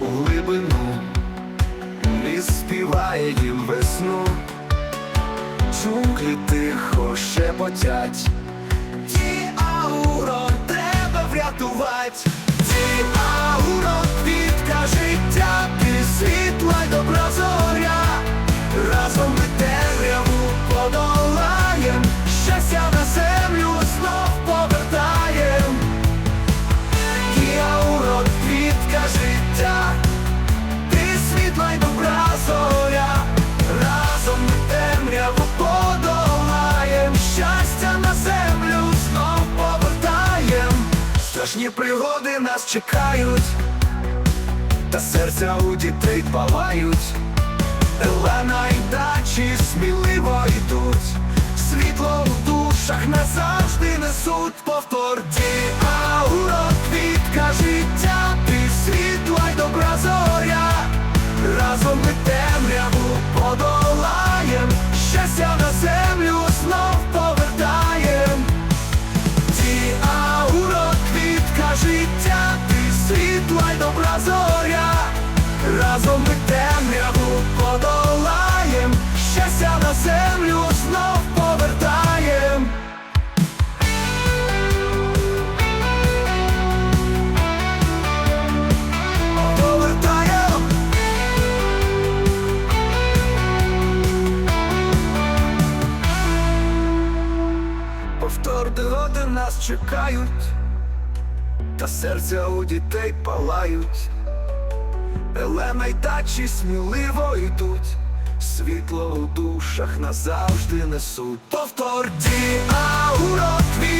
у глибину, ліс співає їм весну, джунглі тихо шепотять. Страшні пригоди нас чекають, та серця у дітей палають, Елена і дачі сміливо йдуть, світло в душах назавжди несуть повтор щастя на землю знов повертаєм. Повертаєм. Повтор догоди нас чекають, та серця у дітей палають. Елена й дачі сміливо йдуть, світло у душах назавжди несуть. Повтор діауро, квітка життя,